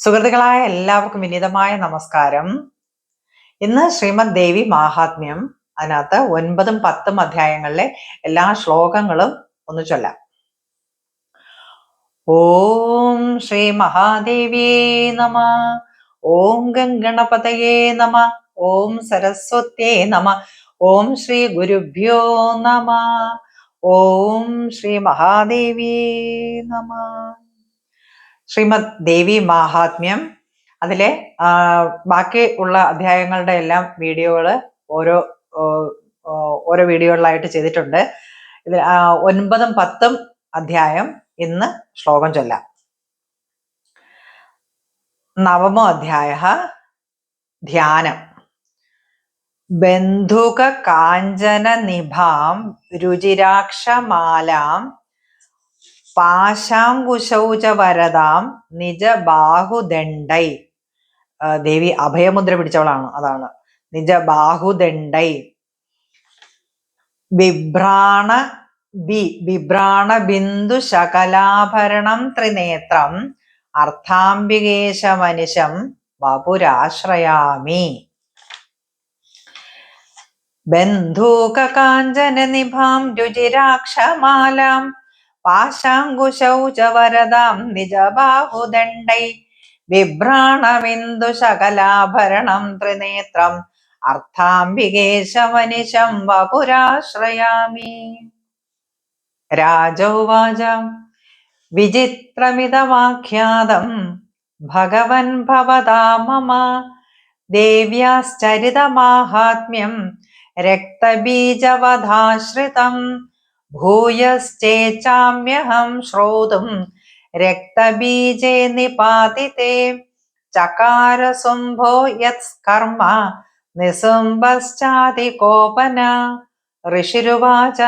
സുഹൃത്തുക്കളായ എല്ലാവർക്കും വിനീതമായ നമസ്കാരം. ഇന്ന് ശ്രീമദ് ദേവി മാഹാത്മ്യം അതിനകത്ത് ഒൻപതും പത്തും അധ്യായങ്ങളിലെ എല്ലാ ശ്ലോകങ്ങളും ഒന്ന് ചൊല്ലാം. ഓം ശ്രീ മഹാദേവിയേ നമ ഓം ഗംഗണപതയേ നമ ഓം സരസ്വത്യേ നമ ഓം ശ്രീ ഗുരുഭ്യോ നമ ഓം ശ്രീ മഹാദേവിയേ നമ. ശ്രീമദ് ദേവി മാഹാത്മ്യം. അതിലെ ബാക്കി ഉള്ള അധ്യായങ്ങളുടെ എല്ലാം വീഡിയോകൾ ഓരോ ഓരോ വീഡിയോകളായിട്ട് ചെയ്തിട്ടുണ്ട്. ഇതിൽ ഒൻപതും പത്തും അധ്യായം ഇന്ന് ശ്ലോകം ചൊല്ലാം. നവമോ അധ്യായ ധ്യാനം. ബന്ധുക കാഞ്ചന നിഭാം രുചിരാക്ഷമാലാം പാശാങ്കുശൗച വരതാം നിജ ബാഹുദണ്ഡൈ ദേവി അഭയമുദ്ര പിടിച്ചവളാണ് അതാണ്. നിജ ബാഹുദണ്ഡൈ ബിഭ്രാണ ബി ബിഭ്രാണ ബിന്ദു ശകലാഭരണം ത്രിനേത്രം അർത്ഥാംബികേശ അർത്ഥാംബികേശമനിശം വപുരാശ്രയാമി. ബന്ധൂകാഞ്ചന നിഭാം രുചിരാക്ഷമാലാം പാശാങ്കുശൗ ച വരദാം നിജബാഹുദണ്ഡൈ ശകലാഭരണം ത്രിനേത്രം. അർത്ഥാംബികേശമനിശം വപുരാശ്രയാമി. രാജോവാച വിചിത്രമിതമാഖ്യാതം. ഭഗവൻ ഭവതാ മമ. ദേവ്യാശ്ചരിതമാഹാത്മ്യം. രക്തബീജവധാശ്രിതം. ഭൂയശ്ചേച്ചാമ്യഹം ശ്രോതും രക്തബീജേ നിപാതിത്തെ ചകാരസുംഭോ യത്കർമ്മ നിസുംബശ്ചാതി കോപന ഋഷിരുവാച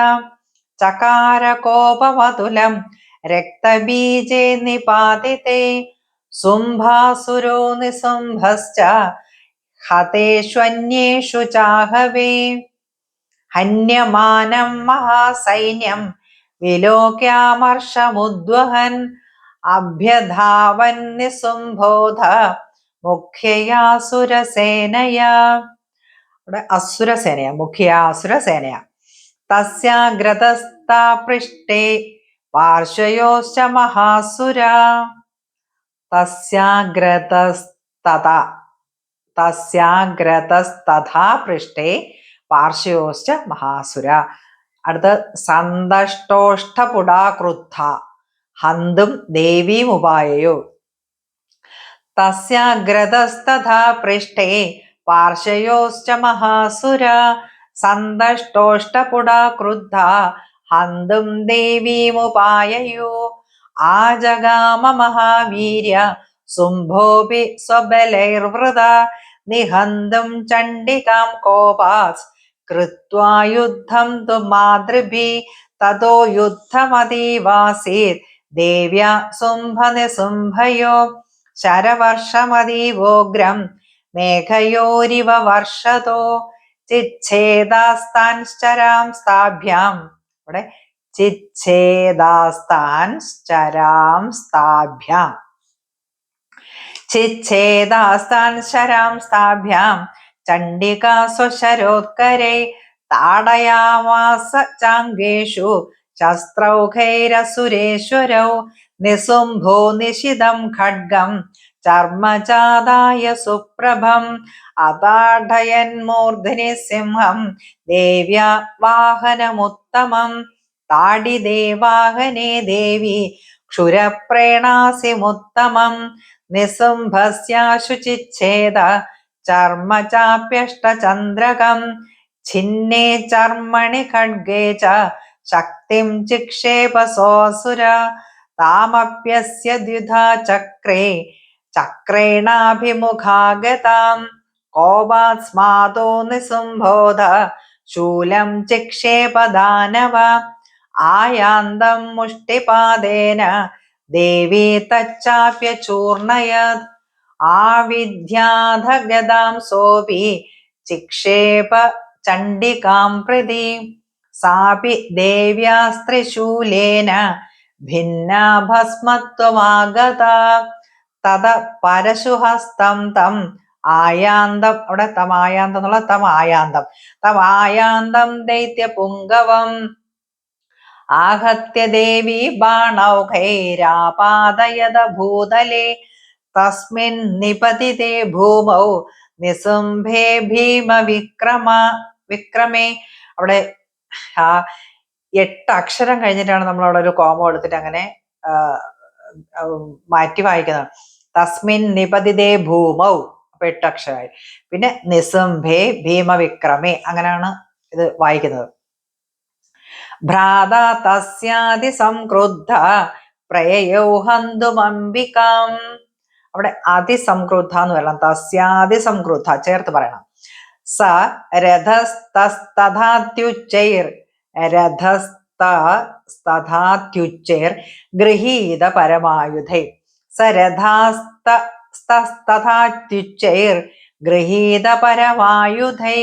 ചകാരകോപവതുലം രക്തബീജേ നിപാതിത്തെ സുംഭാസുരോ നിസുംഭശ്ച ഹതേഷ്വന്യേഷു ചാഹവേ ഹന്യമാനം മഹാസൈന്യം. വിലോക്യാമർഷമുദ്വഹൻ അഭ്യധാവൻ നിസുംബോധ മുഖ്യയാസുരസേനയാ. ഇവിടെ അസുരസേനയ മുഖ്യാസുരസേനയ. തസ്യാഗ്രതസ്ഥാ പൃഷ്ടേ പാർശ്വയോശ്ച മഹാസുര. തസ്യാഗ്രതസ്തത തസ്യാഗ്രതസ്തഥാ പൃഷ്ടേ പാർശ്വയോശ്ച മഹാസുര. അടുത്ത സന്തഷ്ടോഷ്ടപുടാകൃദ്ധ ഹന്തും ദേവീം ഉപായയോ. തസ്യാഗ്രതസ്തഥാ പൃഷ്ഠേ പാർശ്വയോശ്ച മഹാസുര. സന്തഷ്ടോഷ്ടപുടാകൃദ്ധ ഹന്തും ദേവീമുപായയോ ആജഗാമ മഹാവീര്യ. സുംഭോപി സ്വബലൈർവൃത. നിഹന്തും ചണ്ഡികാം കോപാസ്. कृत्वा युद्धं तु मातृभिः ततो युद्धमतीवासीत् देव्या शुम्भनिशुम्भयो शरवर्षमतीवोग्रं मेघयोरिव വർഷതോ ചിച്ഛേദാസ്താൻശ്ചരാം സ്ഥാഭ്യാം ഇവിടെ ചിച്ഛേദാസ്താൻശ്ചരാം സ്ഥാഭ്യാം ചിച്ഛേദാസ്താൻ ശരാം സ്ഥാഭ്യാം ചണ്ഡികാ സ്വശരോത്കരൈ താടയാമാസ ചാംഗേഷു ശസ്ത്രൗഖൈരസുരേശ്വരൗ നിസുംഭോ നിശിതം ഖഡ്ഗം ചർമ്മചാതായ സുപ്രഭം അതാഢയന്മൂർധനി സിംഹം ദേവ്യ വാഹനമുത്തമം താടിദേവാഹനേ ദേവി ക്ഷുരപ്രേണാസിമുത്തമം നിസുംഭസ്യാശുചിച്ഛേദ ചർമ്മ ചാപ്യഷ്ടചന്ദ്രകം ഛിന്നേ ചർമ്മണി ഖഡ്ഗേ ച ശക്തിം ചിക്ഷേപസോസുര താമപ്യസ്യ ദ്വിധാ ചക്രേ. ചക്രേണാഭിമുഖാഗതാം. കോപാസ്മാതോ നിസുംബോധ. ശൂലം ചിക്ഷേപദാനവ ആയാന്തം മുഷ്ടിപാദേന. ദേവീ തച്ചാപ്യചൂർണയത് ആവിദ്യാധഗതാം സോപി ചിക്ഷേപ ചണ്ഡികാം പ്രതി സാപി ദേവ്യാസ്ത്രിശൂലേന ഭിന്നാഭസ്മത്വമാഗത തത പരശുഹസ്തം തം ആയാന്തം അവിടെ തമായാന്തം എന്നുള്ള തമായാന്തം തമായാന്തം ദൈത്യ പുങ്കവം आहत्य देवी बाणौघैरापादयद भूतले തസ്മിൻ നിപതിതേ ഭൂമൗ നിസംഭേ ഭീമ വിക്രമ വിക്രമേ അവിടെ ആ എട്ട് അക്ഷരം കഴിഞ്ഞിട്ടാണ് നമ്മൾ അവിടെ ഒരു കോമ എടുത്തിട്ട് അങ്ങനെ മാറ്റി വായിക്കുന്നത്. തസ്മിൻ നിപതിതേ ഭൂമൗ. അപ്പൊ എട്ട് അക്ഷരമായി. പിന്നെ നിസംഭേ ഭീമ വിക്രമേ അങ്ങനെയാണ് ഇത് വായിക്കുന്നത്. ഭ്രാത തസ്യാതി സംക്രുദ്ധ പ്രയയോ ഹന്തുമംബികാം. അവിടെ അതിസംക്രുദ്ധ എന്ന് പറയണം തസ്യാതിസംക്രുദ്ധ ചേർത്ത് പറയണം. സ രഥസ്തസ്തഥാത്യുച്ചൈർ. രഥസ്തസ്തഥാത്യുച്ചൈർ ഗൃഹീത പരമായുധൈ സ രഥാസ്തസ്തഥാത്യുച്ചൈർ ഗൃഹീത പരമായുധൈ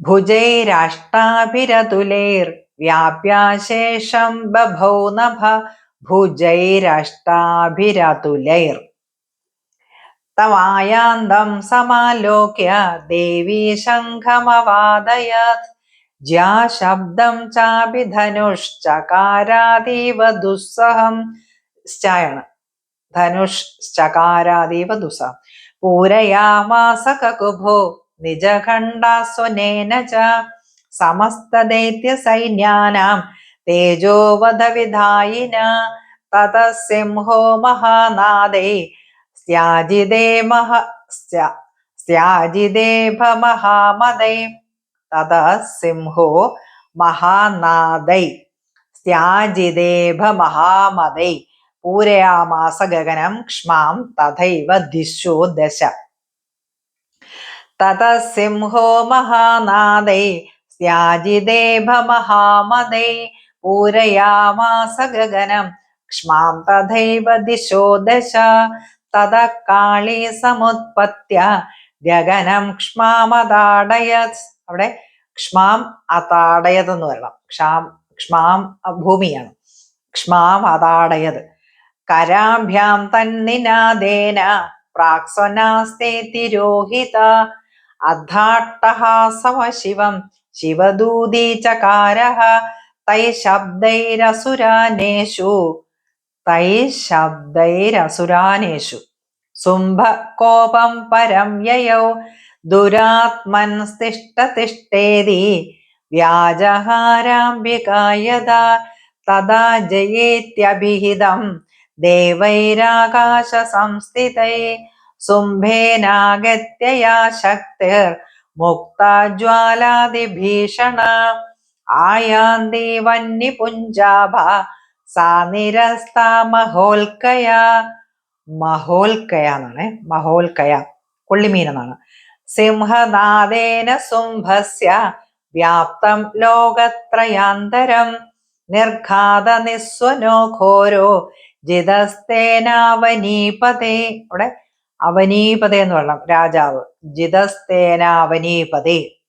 ഭുജൈരാഷ്ടാഭിരതുലൈർ വ്യാപ്യാശേഷം ബഭൗ നഭ. ഭുജൈരഷ്ടാഭിരതുലൈർ തവായാന്തം സമാലോക്യ ദേവി ശംഖമവാദയത്. ജ്യാ ശബ്ദം ചാപി ധനുഷ്ചകാരാതീവ ദുസ്സഹം. ശ്ചായാണ്. ധനുഷ്ചകാരാതീവ ദുസ്സഹം. പൂരയാമാസ കകുഭോ നിജഖണ്ഡാസ്വനേന ച. സമസ്തദൈത്യസൈന്യാനാം തേജോവധവിധായിന. തതസിംഹോ മഹാനാദേ സ്യാജിതേ മഹ സ്യാജിദേഭമഹാമദൈ തതസിംഹോ മഹാനാദൈ സ്യാജിദേഭമഹാമദൈ പൂരയാമാസ ഗഗനം ക്ഷ്മാം തഥൈവ ദിശോ ദശ തതസിംഹോ മഹാനാദൈ സ്യാജിദേഭമഹാമദൈ പൂരയാമാസ ഗഗനം ക്ഷ്മാം തഥൈവ ദിശോ ദശ തത കാളി സമുത്പത്യ. ഗഗനം ക്ഷ്മാമതാടയത് അവിടെ ക്ഷ്മാം അതാടയത് എന്ന് പറയണം ക്ഷാം ക്ഷ്മാം ഭൂമിയാണ്. ക്ഷ്മാം അതാടയത്. കരാഭ്യാം തന്നിനാദേന. പ്രാക്സ്വനാസ്തേ തിരോഹിത. അധാട്ടഹാസവ ശിവം ശിവദൂതീചകാര തൈ ശബ്ദൈരസുരാനേഷു തൈ ശബ്ദൈരസുരാനേഷു. സുംഭ കോപം പരം യയൗ. ദുരാത്മൻ തിഷ്ടതിഷ്ഠേതി വ്യാജഹാരാംബികായത തഥാ ജയേത്യഭിഹിതം. ദേവൈരാകാശ സംസ്ഥിതൈ സുംഭേനാഗത്യയാ ശക്തിർ. മുക്തജ്വാലാതിഭീഷണ ആയാന്തി വന്യപുഞ്ചാഭ. സാ നിരസ്ത മഹോൽക്കയ. മഹോൽക്കയ എന്നാണ് മഹോൽക്കയ. കൊള്ളിമീൻ എന്നാണ് സിംഹനാദേന സുംഭസ്യ. വ്യാപ്തം ലോകത്രയാന്തരം. നിർഘാത നിസ്വനോ ഘോരോ. ജിതസ്തേനാവനീപതേ. അവിടെ അവനീപതേ എന്ന് പറയണം രാജാവ്. ജിതസ്തേനാവനീപതേ.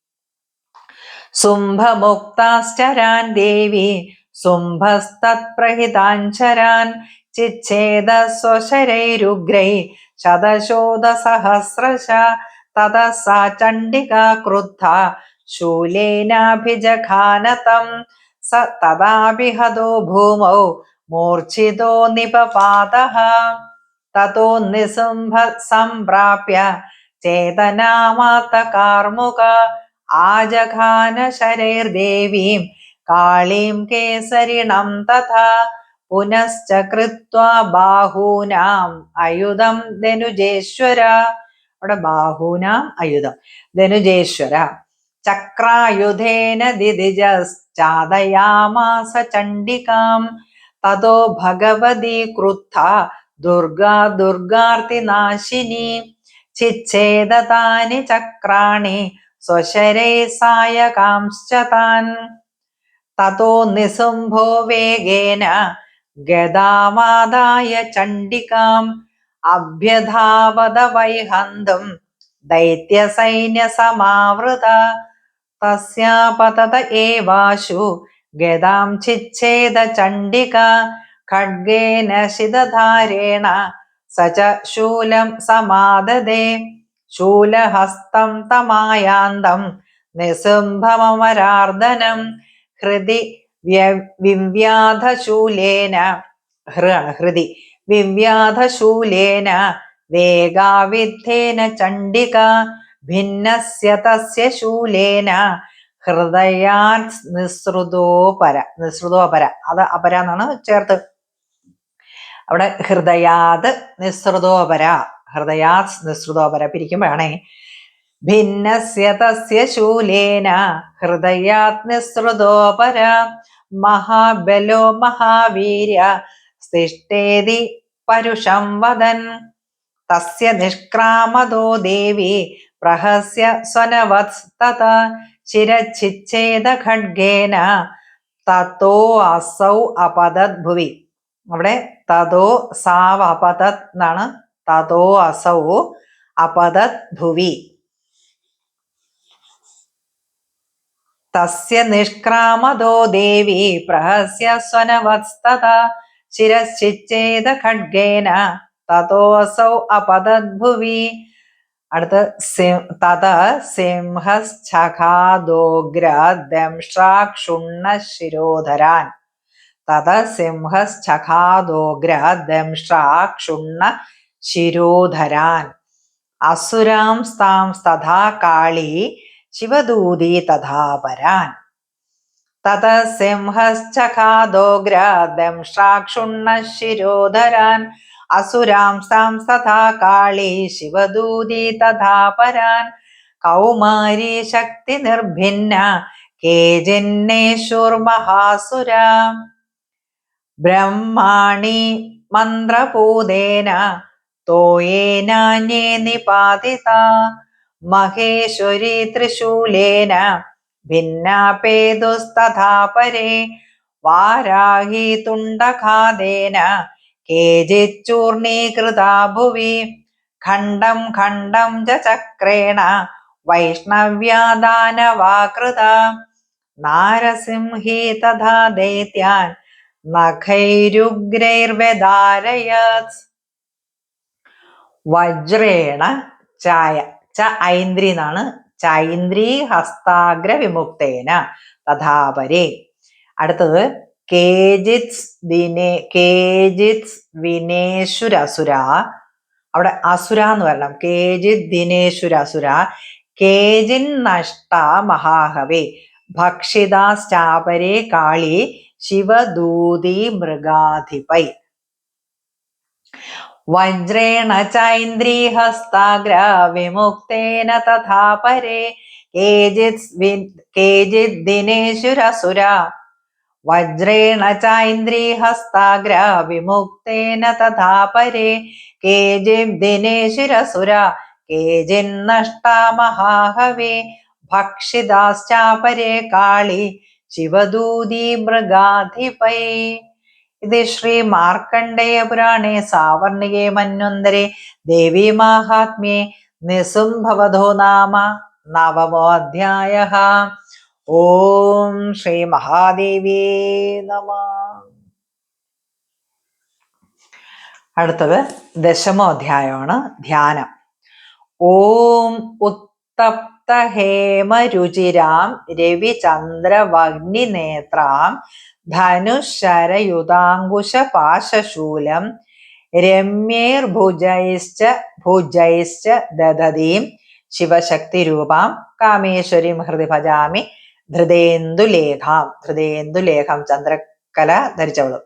സുംഭമുക്താശ്ചരാൻ ദേവി. സുംഭസ്തത്പ്രഹിതാഞ്ചരാൻ ചിച്ഛേദ സ്വശരൈരുഗ്രൈ ശതശോധസഹസ്രശ തത സാ ചണ്ഡിക ക്രുദ്ധ ശൂലേനാഭിജഘാനതം സ തഥാഭിഹതോ ഭൂമൗ മൂർച്ഛിതോ നിപപാതഃ തതോ നിസുംഭ സംപ്രാപ്യ ചേതനാമാത്ത ആജഘാന ശരൈർദേവീം കാളീം കേസരിണം തഥാ പുനശ്ച കൃത്വാ ബാഹൂനാം അയുധം ധനുജേശ്വര. അവിടെ ബാഹൂനാം അയുധം ധനുജേശ്വര. ചക്രായുധേന ദിദിജാതയാമാസ ചണ്ഡികാം. തതോ ഭഗവതി ക്രുദ്ധ ദുർഗാ ദുർഗാർത്തിനാശിനി ചിച്ഛേദതാനി ചക്രാണി സ്വശരേ സായകാംശ്ച താൻ. തതോ നിസംഭോ വേഗേന ഗതാമാതായ ചണ്ഡികാം അഭ്യധാവത വൈഹന്തും ദൈത്യസൈന്യസമാവൃത തസ്യാപതത ഏവാശു ഗതാം ചിച്ഛേദ ചണ്ഡിക ഖഡ്ഗേന ശിതധാരേണ സ ച ശൂലം സമാദദേ ശൂലഹസ്തം തമായാന്തം നിസുംഭമരാർദ്ദനം ഹൃദി വിവ്യാധശൂലേന. ഹൃണ് ഹൃദി. വിവ്യാധശൂലേന. വേഗാവിദ്ധേന ചണ്ഡിക. ഭിന്നസ്യ തസ്യ ശൂലേന. ഹൃദയാൻ നിസൃതോപര പര. നിസൃതോ പര അത് അപര എന്നാണ് ചേർത്ത്. അവിടെ ഹൃദയാത് നിസൃതോപര ഹൃദയാത് നിസൃതോപര പിരിക്കുമ്പോഴാണേ ഭിന്നസ്യ തസ്യ ശൂലേന ഹൃദയാത് നിസൃതോപര മഹാബലോ മഹാവീര്യ സൃഷ്ടേതി പരുഷം വദൻ. തസ്യ നിഷ്ക്രാമതോ ദേവി പ്രഹസ്യ സ്വനവത്സ്തത തത ശിരച്ഛിച്ഛേദ ഖഡ്ഗേന തത്തോ അസൗ അപതത് ഭുവി. അവിടെ തതോ സാവ് അപതത് എന്നാണ്. തതോ അസൗ അപതത് ഭുവി. തസ്യ നിഷ്ക്രാമതോ ദേവി പ്രഹസ്യ സ്വനവത്സ്തത ശിരശ്ചിച്ചേത ഖഡ്ഗേന തതോസൗ അപതദ്ഭുവി അടുത്ത് തത സിംഹശ്ചഖാദോഗ്ര ശിരോധരാൻ തത സിംഹശ്ചഖാദോഗ്ര ദംഷ്ട്രാക്ഷുണ്ണ ശിരോധരാൻ അസുരാം സ്ഥാം തഥാ കാളി ശിവദൂതി തഥാപരാൻ തത സിംഹശ്ചഖാദോഗ്ര ദംഷ്ട്രാക്ഷുണ്ണ ശിരോധരാൻ അസുരാംസാം തഥാ കാളി ശിവദൂതി തഥാപരാൻ കൗമാരി ശക്തി നിർഭിന്ന കേജിന്നേശുർമഹാസുര ബ്രഹ്മാണി മന്ത്രഭൂതേന തോയേനാന്യേ നിപാതിത. മഹേശ്വരി ത്രിശൂലേന ഭിന്നാപേതുസ്തഥാ പരേ വാരാഹി തുണ്ടഘാതേന കേചിച്ചൂർണീകൃതാ ഭുവി ഖണ്ഡം ഖണ്ഡം ച ചക്രേണ വൈഷ്ണവ്യാദാനവാകൃത നാരസിംഹി തഥാ ദൈത്യാൻ നഖൈരുഗ്രൈർവ്യധാരയത്. വജ്രേണ ചായ. ച ഐന്ദ്രി എന്നാണ്. ചൈന്ദ്രി ഹസ്താഗ്ര വിമുക്തേന തഥാപരേ. അടുത്തത് കേജിത്സ് ദിനേ കേജിത്സ് വിനേശുരസുര. അവിടെ അസുര എന്ന് പറയണം കേജിത് ദിനേശുരസുര. കേജിൻ നഷ്ട മഹാഹവേ. സ്റ്റാപരേ കാളി ശിവദൂതി മൃഗാധിപൈ. വജ്രേണ ചൈന്ദ്രീഹസ്താഗ്ര വിമുക്തേന തഥാ പരേ. കേജിത് കേജിത് ദിനേശുരസുര വജ്രേണ ചൈന്ദ്രീഹസ്താഗ്ര വിമുക്തേന തഥാ പരേ. കേജിത് ദിനേശുരസുര കേജിന്നഷ്ടാ മഹാഹവേ. ഭക്ഷിതാശ്ചാപരേ കാളി. ശിവദൂതി മൃഗാധിപൈ ഇത് ശ്രീ മാർക്കണ്ഡേയ പുരാണേ സാവർണികേ മന്വന്തരെ ദേവീ മാഹാത്മ്യേ നിസുംഭവധോ നാമ നവമോ അധ്യായ ഓം ശ്രീ മഹാദേവി നമ. അടുത്തത് ദശമോധ്യായമാണ് ധ്യാനം. ഓം ഉത്തപ്ത ഹേമരുചിരാം രവിചന്ദ്രവഗ്നിനേത്രാം ധനുശരയുതാങ്കുശപാശശൂലം രമ്യേർഭുജൈശ്ച ഭുജൈശ്ച ദദതീം ശിവശക്തിരൂപാം കാമേശ്വരീം ഹൃദി ഭജാമി ധൃതേന്ദുലേഖാം ധൃതേന്ദുലേഖം ചന്ദ്രകല ധരിച്ചവൾ.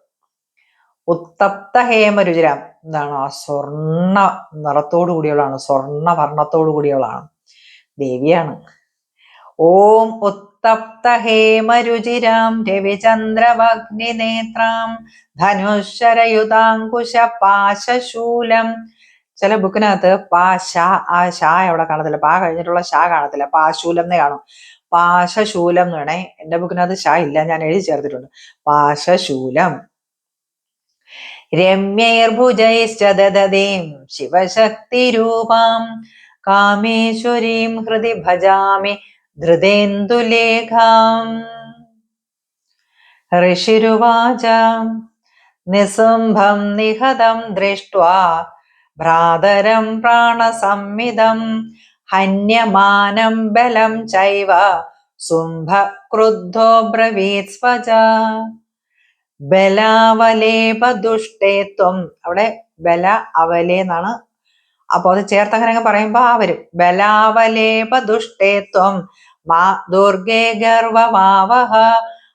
ഉത്തപ്ത ഹേമരുചിരം എന്താണ് ആ സ്വർണ നിറത്തോടു കൂടിയവളാണ്. സ്വർണ വർണത്തോടു കൂടിയവളാണ്. ദേവിയാണ്. ഓം ഉത്തപ്ത ഹേമരുചിരാം രവിചന്ദ്രവഗ്നിനേത്രാം ധനുശരയുതാങ്കുശ പാശശൂലം ചില ബുക്കിനകത്ത് പാ ഷാ ആ ഷാ എവിടെ കാണത്തില്ല? പാ കഴിഞ്ഞിട്ടുള്ള ഷാ കാണത്തില്ല. പാശൂലം എന്നേ കാണും. പാശശൂലം എന്ന് വേണേ. എന്റെ ബുക്കിനകത്ത് ഷാ ഇല്ല. ഞാൻ എഴുതി ചേർത്തിട്ടുണ്ട്. പാശശൂലം. രമ്യൈർഭുജൈശ്ച ദദതീം ശിവശക്തിരൂപാം. കാമേശ്വരീം ഹൃദി ഭജാമി ധൃതേന്ദുലേഖാം ഋഷിരുവാച നിസുംഭം നിഹതം ദൃഷ്ട്വാ ഭ്രാതരം പ്രാണസംമിതം ഹന്യമാനം ബലം ചൈവ സുംഭ ക്രുദ്ധോ ബ്രവീത് സ്വജ ബലാവലേപദുഷ്ടേത്വം അവിടെ ബല അവലേ എന്നാണ് അപ്പൊ അത് ചേർത്തങ്ങനെ പറയുമ്പോൾ ആ വരും. ബലാവലേപദുഷ്ടേത്വം മാ ദുർഗേ ഗർവമാവഹ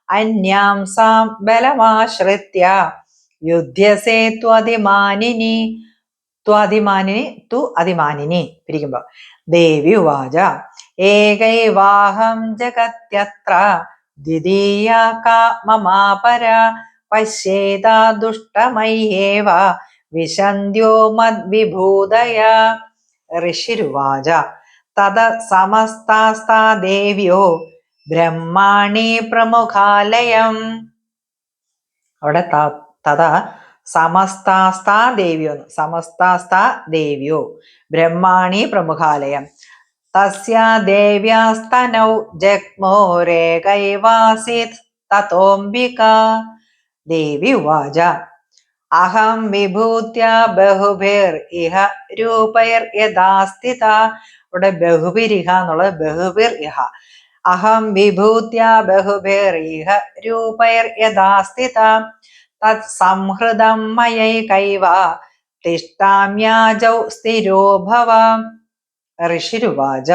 അന്യാം സാം ബലമാശ്രിത്യ. യുദ്ധ്യസേ ത്വതിമാനിനി ത്വതിമാനിനി തു അതിമാനിനി പിരിക്കുമ്പോ ദേവി ഉവാച ഏകൈവാഹം ജഗത്യത്ര ദ്വിതീയ കാ മമാപര പശ്യേതാ ദുഷ്ടമയ്യേവ വിശന്ധ്യോ മദ്വിഭൂതയ. ഋഷിരുവാച. തത സമസ്താസ്താ ദേവ്യോ ബ്രഹ്മാണി പ്രമുഖാലയം. അവിടെ തഥ സമസ്താസ്താ ദേവ്യോ സമസ്താസ്താ ദേവ്യോ ബ്രഹ്മാണി പ്രമുഖാലയം. തസ്യ ദേവ്യാസ്തനൗ ജഗ്മോരേകൈവാസീത്. തതോംബിക. ദേവി ഉവാച. അഹം വിഭൂത്യ ബഹുബേർ ഇഹ രൂപയർ യഥാസ്ഥിത. ഇവിടെ ബഹുബിരിഹ എന്നുള്ളത് ബഹുബിർ ഇഹ. അഹം വിഭൂത്യ ബഹുബേർ ഇഹ രൂപൈർ യഥാസ്ഥിത. തത് സംഹൃതം മയൈകൈവ തിഷ്ടാമ്യാജൗ സ്ഥിരോ ഭവ. ഋഷിരുവാച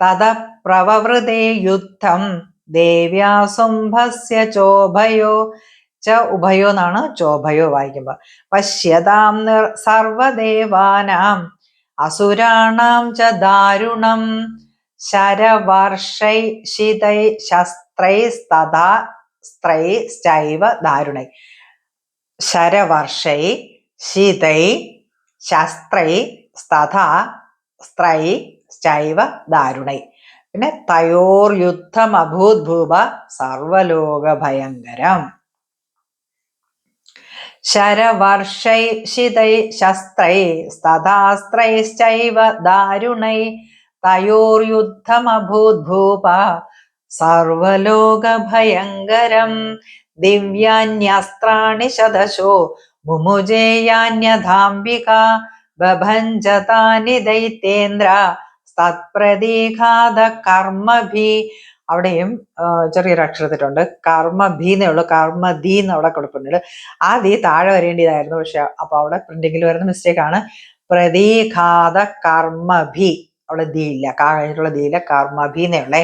തത പ്രവവൃതേ യുദ്ധം ദേവ്യാസുംഭസ്യ ചോഭയോ. ച ഉഭയോ എന്നാണ് ചോഭയോ വായിക്കുമ്പോ. പശ്യതാം സർവദേവാനാം. അസുരാണാം ച ദാരുണം. ശരവർഷൈ ശിതൈ ശസ്ത്രൈസ്തഥാ സ്ത്രൈശ്ചൈവ ദാരുണൈ. ശരവർഷൈ ശിതൈ ശസ്ത്രൈ സ്തഥാ സ്ത്രൈ ചൈവ ദാരുണൈ. പിന്നെ തയോർ യുദ്ധം അഭൂത് ഭൂപ സർവലോക ഭയങ്കരം ശരവർഷൈ ശിതൈ ശസ്ത്രൈ സ്തഥാസ്ത്രൈശ്ചൈവ ദാരുണൈ തയോർ യുദ്ധം അഭൂത് ഭൂപ സർവലോക ഭയങ്കരം ദിവ്യാന്യസ്ത്രാണി ശതശോ മുമുജേയാന്യധാംബിക ബഭഞ്ജതാനി ദൈത്യേന്ദ്ര സത്പ്രതീഘാത കർമ്മഭി അവിടെയും ചെറിയൊരു അക്ഷരത്തിട്ടുണ്ട്. കർമ്മ ഭീ എന്നേ ഉള്ളൂ. കർമ്മ ദീ എന്ന് അവിടെ കൊടുക്കുന്നുണ്ട് ആ ദീ താഴെ വരേണ്ടതായിരുന്നു. പക്ഷെ അപ്പൊ അവിടെ പ്രിന്റിങ്ങിൽ വരുന്ന മിസ്റ്റേക്ക് ആണ്. പ്രതീഘാത കർമ്മ കർമ്മഭി അവിടെ ദീ ഇല്ല. കഴിഞ്ഞിട്ടുള്ള ദീ ഇല്ല. കർമ്മഭി എന്നേ ഉള്ളേ.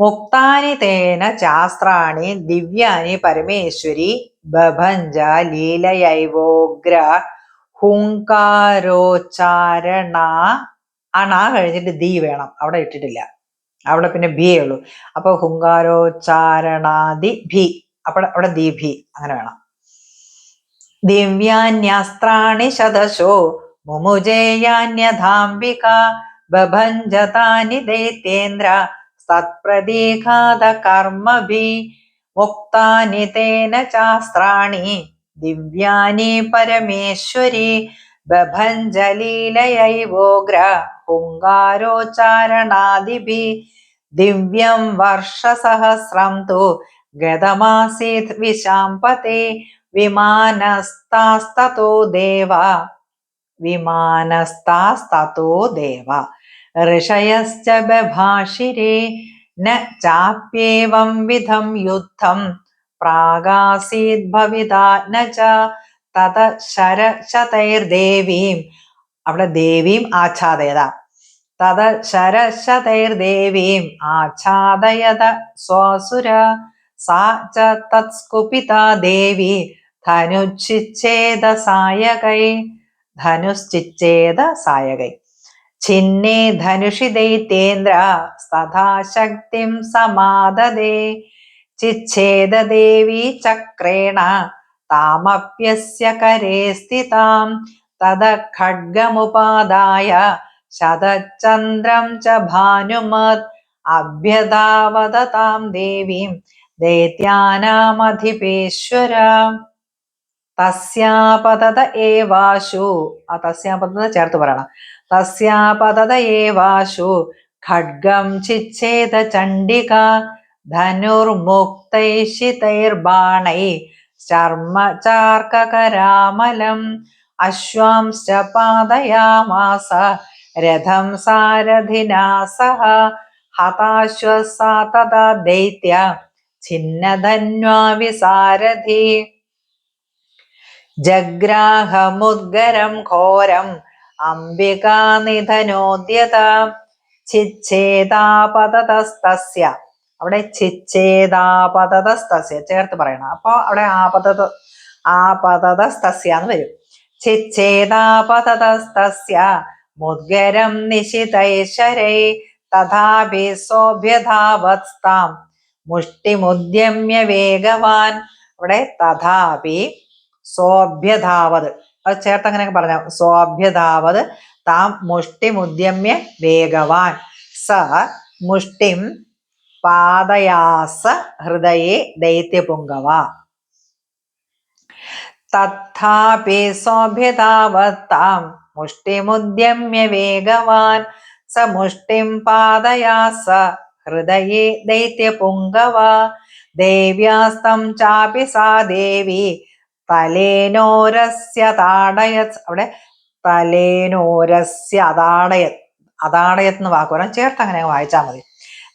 മുക്താനി തേന ശാസ്ത്രാണി ദിവ്യാനി പരമേശ്വരി ബഭഞ്ച ലീലയൈവോഗ്ര ഹുങ്കാരോച്ചാരണ. അണ കഴിഞ്ഞിട്ട് ദീ വേണം. അവിടെ ഇട്ടിട്ടില്ല. അവിടെ പിന്നെ ഭീ ഉള്ളൂ. അപ്പൊ ഹുങ്കാരോച്ചാരണാദി ഭി. അപ്പോൾ അവിടെ ദീഭി അങ്ങനെ വേണം. ദിവ്യാന്യാസ്ത്രാണി ശതശോ മുമുജേയാന്യധാംബിക ബഭഞ്ജതാനി ദൈത്യേന്ദ്ര സത്പ്രതീഘാത കർമ്മഭി മുക്താനി തേന ചാസ്ത്രാണി ദിവ്യാനി പരമേശ്വരി ബഭഞ്ജലീലയൈവോഗ്ര ഹുങ്കാരോച്ചാരണാദിഭി ദിവ്യം വർഷസഹസ്രം തു ഗതമാസീത് വിശാംപത്തെ വിമാനസ്താസ്തോ ദേവ വിമാനസ്താസ്തോ ദേവ ഋഷയശ്ച ബഭാഷിരേ ന ചാപ്യേവം വിധം യുദ്ധം പ്രാഗാസീത് ഭവിതാ ന ച തത ശരശതൈർദേവീം അവിടെ ദേവീം ആച്ഛാദയത। തത ശരശതൈർദേവീം ആച്ഛാദയത സ്വാസുര സാ ച തത്സ്കുപിത ദേവി ധനുച്ഛിച്ഛേദ സായകൈ ധനുശ്ചിച്ഛേദ സായകൈ ഛിന്നേ ധനുഷി ദൈത്യേന്ദ്ര തഥാ ശക്തിം സമാദദേ ചിച്ഛേദേവി ചക്രേണ താമപ്യസ്യ കരേ സ്ഥിതാം തത ഖഡ്ഗമുപാദായ ശതചന്ദ്രം ച ഭാനുമത് അഭ്യതാവതാം ദേവീം ദൈത്യാനാമധിപേശ്വര തസ്യാപതത ഏവാശു. ആ തസ്യാപതത ചേർത്ത് പറയണം. തസ്യാപതത ഏവാശു. ഖഡ്ഗം ചിച്ഛേദ ചണ്ഡിക. ധനുർമുക്തൈശിതൈർബാണൈ ചർമ്മ ചാർക്കകരാമലം അശ്വാംശ്ച പാതയാമാസ രഥം സാരഥിനാ സഹ ഹതാശ്വസാ തഥാ ദൈത്യ ഛിന്നധന്വാവിസാരഥി ജഗ്രാഹമുദ്ഗരം ഘോരം അംബികാനിധനോദ്യത ചിച്ഛേദാപതതസ്തസ്യ അവിടെ ചിച്ഛേദാപതതസ്തസ്യ ചേർത്ത് പറയണം. അപ്പൊ അവിടെ ആപത ആപതതസ്തസ്യ എന്ന് വരും. ചിച്ഛേദാപതതസ്തസ്യ മുദ്ഗരം നിശിതൈശ്വരൈ തഥാപി സോഭ്യധാവത്സ്താം മുഷ്ടിമുദ്യമ്യ വേഗവാൻ അവിടെ തഥാപി സോഭ്യധാവത് അത് ചേർത്ത് അങ്ങനെ പറഞ്ഞ സോഭ്യധാവത് താം മുഷ്ടിമുദ്യമ്യ വേഗവാൻ। സ മുഷ്ടിം പാതയാസ ഹൃദയേ ദൈത്യപുങ്കവ। തഥാപി സോഭ്യതാവത്താം മുഷ്ടിമുദ്യമ്യ വേഗവാൻ സ മുഷ്ടിം പാതയാസ ഹൃദയേ ദൈത്യപുങ്കവ. ദേവ്യാസ്തം ചാപി സാ ദേവി. തലേനോരസ്യ താടയത്. അവിടെ തലേനോരസ്യ അതാടയത്. അതാടയത് എന്ന് വാക്ക് പറയാം. ചേർത്ത് അങ്ങനെ വായിച്ചാൽ മതി.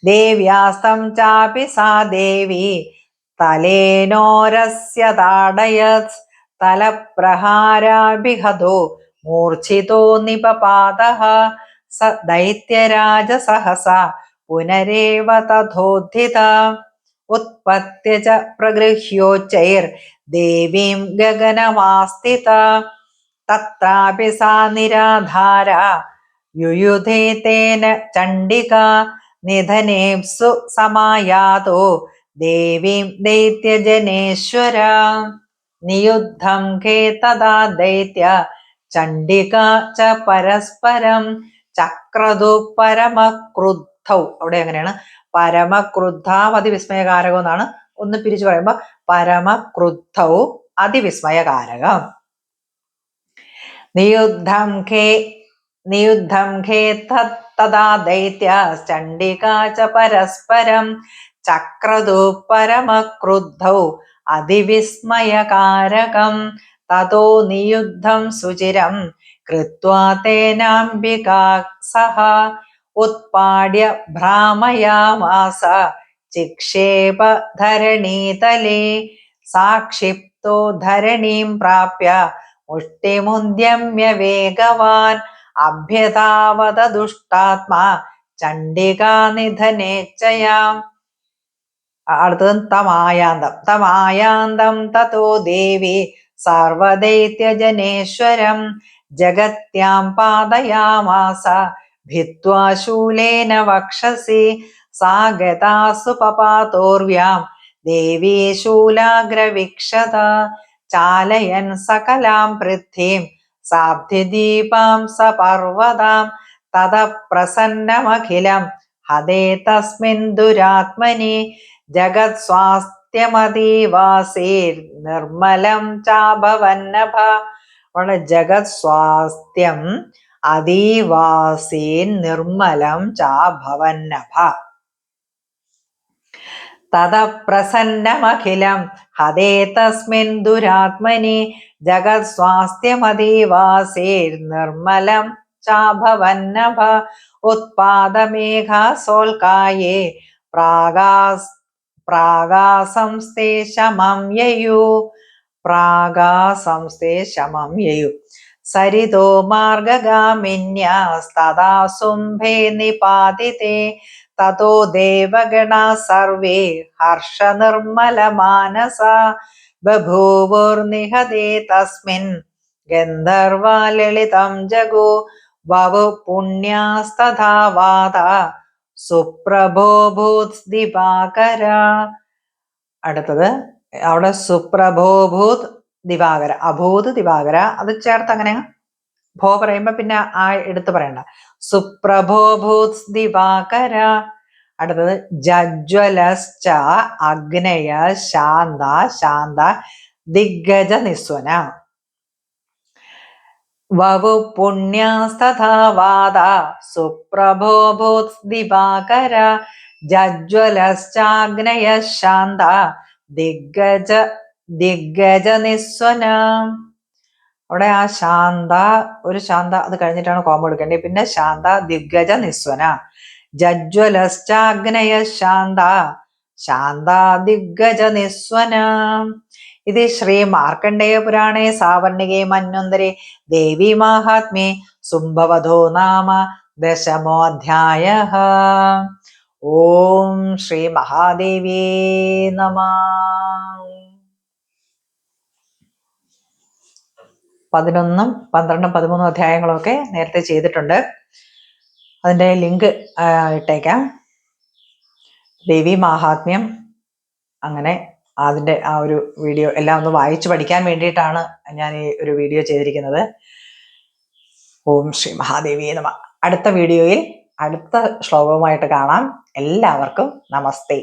ദേവ്യാസ്തം ചാപി സാ ദേവി. തലേനോരസ്യ താടയത്. തലപ്രഹാരാഭിഹതോ. മൂർച്ഛിതോ നിപപാത സ ദൈത്യരാജ സഹസ പുനരേവ തഥോദ്ധിത ഉത്പത്യ ച പ്രഗൃഹ്യോച്ചൈർ ദേവീം ഗഗനമാസ്ഥിത തത്രാപി സാ നിരാധാര യുയുധേ തേന ചണ്ഡിക നിധനേപ്സു സമായാതോ ദേവീം ദൈത്യജനേശ്വര നിയുദ്ധം ഖേ തഥാ ദൈത്യ ചണ്ഡിക ച പരസ്പരം ചക്രതു പരമക്രുദ്ധൗ. അവിടെ എങ്ങനെയാണ്? പരമക്രുദ്ധാം അതിവിസ്മയകാരകം എന്നാണ് ഒന്ന് പിരിച്ചു പറയുമ്പോൾ പരമക്രുദ്ധൗ അതിവിസ്മയകാരകം. നിയുദ്ധം ഖേ നിയുദ്ധം ഖേ തദാ ദൈത്യ ചണ്ഡികാ ച പരസ്പരം ചക്രതു പരമക്രുദ്ധൗ അതിവിസ്മയകാരകം. തതോ നിയുദ്ധം സുചിരം. കൃത്വാ തേനാംബികാ സഹ. ഉത്പാഡ്യ ഭ്രാമയാമാസ. ചിക്ഷേപ ധരണീതലേ. സാക്ഷിപ്തോ ധരണീം പ്രാപ്യ. മുഷ്ടിമുദ്യമ്യ വേഗവാൻ. അഭ്യതാവത ദുഷ്ടാത്മാ. ചണ്ഡികാ നിധനേച്ചയാം അടുത്തത് തമായാന്തം. തമായാന്തം തതോ ദേവി. സർവദൈത്യജനേശ്വരം ജഗത്യാം പാതയാമാസ ഭിത്വാ ശൂലേന വക്ഷസി സാ ഗതാസു പപാതോർവ്യാം ദേവീ ശൂലാഗ്രവിക്ഷത ചാലയൻ സകലാം പൃഥ്വീം സാബ്ധിദീപാം സപർവതാം തത പ്രസന്നമഖിലം ഹതേ തസ്മിൻ ദുരാത്മനി ജഗത് സ്വാസ്ഥ്യമതീവാസീർ നിർമ്മലം ചാഭവന്നഭ ജഗത് സ്വാസ്ഥ്യം അതീവാസീൻ നിർമ്മലം ചാഭവന്നഭ തതപ്രസന്നമഖിലം ഹതേ തസ്മിൻ ദുരാത്മനി ജഗത് സ്വാസ്ഥ്യമതീവാസീർ നിർമ്മലം ചാഭവന്നഭ ഉത്പാദമേഘാസോൽക്കായേ പ്രാഗാസ് പ്രാഗാസംസ്ഥേ ശമം യയു. പ്രാഗാസംസ്ഥേ ശമം യയു. സരിതോ മാർഗഗാമിന്യസ്തദാ സുംഭേ നിപാതിതേ. തതോ ദേവഗണാ സർവേ ഹർഷനിർമ്മലമാനസ. ബഭൂവുർനിഹതേ തസ്മിൻ ഗന്ധർവാ ജഗോ. വവു പുണ്യാസ്തഥാ വാത സുപ്രഭോഭൂത് ദിവാകര അടുത്തത് അവിടെ സുപ്രഭോഭൂത് ദിവാകര അഭൂത് ദിവാകര അത് ചേർത്ത് അങ്ങനെ ഭോ പറയുമ്പോ പിന്നെ ആ എടുത്ത് പറയണ്ട. സുപ്രഭോഭൂത് ദിവാകര അടുത്തത് ജജ്വലശ്ച അഗ്നയ ശാന്ത ശാന്ത ദിഗ്ഗജ നിസ്വന വവു പുണ്യാസ്തഥാവാദ സുപ്രഭോഭൂത് ജജ്വലശ്ചാഗ്നയ ശാന്ത ദിഗ്ഗജ ദിഗ്ഗജ നിസ്വന. അവിടെ ആ ശാന്ത ഒരു ശാന്ത അത് കഴിഞ്ഞിട്ടാണ് കോമ്പ് എടുക്കേണ്ടത്. പിന്നെ ശാന്ത ദിഗ്ഗജ നിസ്വന. ജജ്വലശ്ചാഗ്നയ ശാന്ത ശാന്ത ദിഗ്ഗജ നിസ്വന. ഇത് ശ്രീ മാർക്കണ്ഡേയ പുരാണേ സാവർണികേ മന്വന്തരെ ദേവി മാഹാത്മ്യേ സുംഭവധോ നാമ ദശമോധ്യായ. ഓം ശ്രീ മഹാദേവി നമ. പതിനൊന്നും പന്ത്രണ്ടും പതിമൂന്നും അധ്യായങ്ങളൊക്കെ നേരത്തെ ചെയ്തിട്ടുണ്ട്. അതിന്റെ ലിങ്ക് ഇട്ടേക്കാം. ദേവി മാഹാത്മ്യം അങ്ങനെ അതിന്റെ ആ ഒരു വീഡിയോ എല്ലാം ഒന്ന് വായിച്ചു പഠിക്കാൻ വേണ്ടിയിട്ടാണ് ഞാൻ ഈ ഒരു വീഡിയോ ചെയ്തിരിക്കുന്നത്. ഓം ശ്രീ മഹാദേവി നമ. അടുത്ത വീഡിയോയിൽ അടുത്ത ശ്ലോകവുമായിട്ട് കാണാം. എല്ലാവർക്കും നമസ്തേ.